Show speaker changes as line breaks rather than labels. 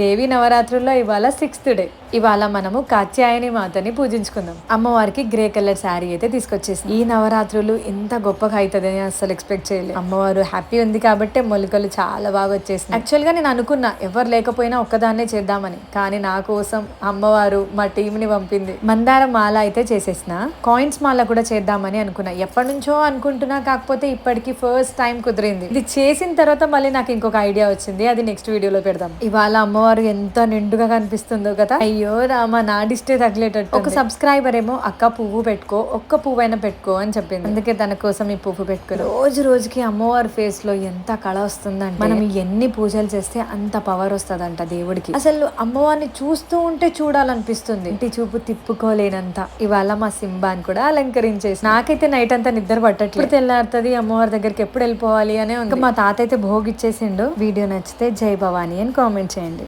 దేవి నవరాత్రుల్లో ఇవాళ sixth day ఇవాళ మనము కాత్యాయని మాతని పూజించుకుందాం. అమ్మవారికి గ్రే కలర్ శారీ అయితే తీసుకొచ్చేసి. ఈ నవరాత్రులు ఇంత గొప్పగా అవుతుందని అసలు ఎక్స్పెక్ట్ చేయలేదు. అమ్మవారు హ్యాపీ ఉంది కాబట్టి మొలికలు చాలా బాగా వచ్చేసింది యాక్చువల్గా నేను అనుకున్నా ఎవరు లేకపోయినా ఒక్కదాన్నే చేద్దామని. కానీ నా కోసం అమ్మవారు మా టీంని పంపింది. మందార మాల అయితే చేసేసిన కాయిన్స్ మాల కూడా చేద్దామని అనుకున్నా. ఎప్పటి నుంచో అనుకుంటున్నా కాకపోతే ఇప్పటికి ఫస్ట్ టైం కుదిరింది. ఇది చేసిన తర్వాత మళ్ళీ నాకు ఇంకొక ఐడియా వచ్చింది. అది నెక్స్ట్ వీడియోలో పెడదాం. ఇవాళ అమ్మవారు ఎంత నిండుగా కనిపిస్తుందో కదా. అయ్యో రామ నా డిస్టే తగిలేటట్టు ఒక సబ్స్క్రైబర్ ఏమో అక్క పువ్వు పెట్టుకో ఒక్క పువ్వు అయినా పెట్టుకో అని చెప్పింది. అందుకే తన కోసం ఈ పువ్వు పెట్టుకో రోజు రోజుకి అమ్మవారి ఫేస్లో ఎంత కళ వస్తుందంటే మనం ఎన్ని పూజలు చేస్తే అంత పవర్ వస్తుందంట దేవుడికి. అసలు అమ్మవారిని చూస్తూ ఉంటే చూడాలనిపిస్తుంది. ఇంటి చూపు తిప్పుకోలేనంత. ఇవాళ మా సింబాని కూడా అలంకరించేసి నాకైతే నైట్ అంతా నిద్ర పట్టట్లేదు. తెల్లారుతుంది అమ్మవారి దగ్గరికి ఎప్పుడు వెళ్ళిపోవాలి అని మా తాత అయితే భోగిచ్చేసిండు. వీడియో నచ్చితే జై భవానీ అని కామెంట్ చేయండి.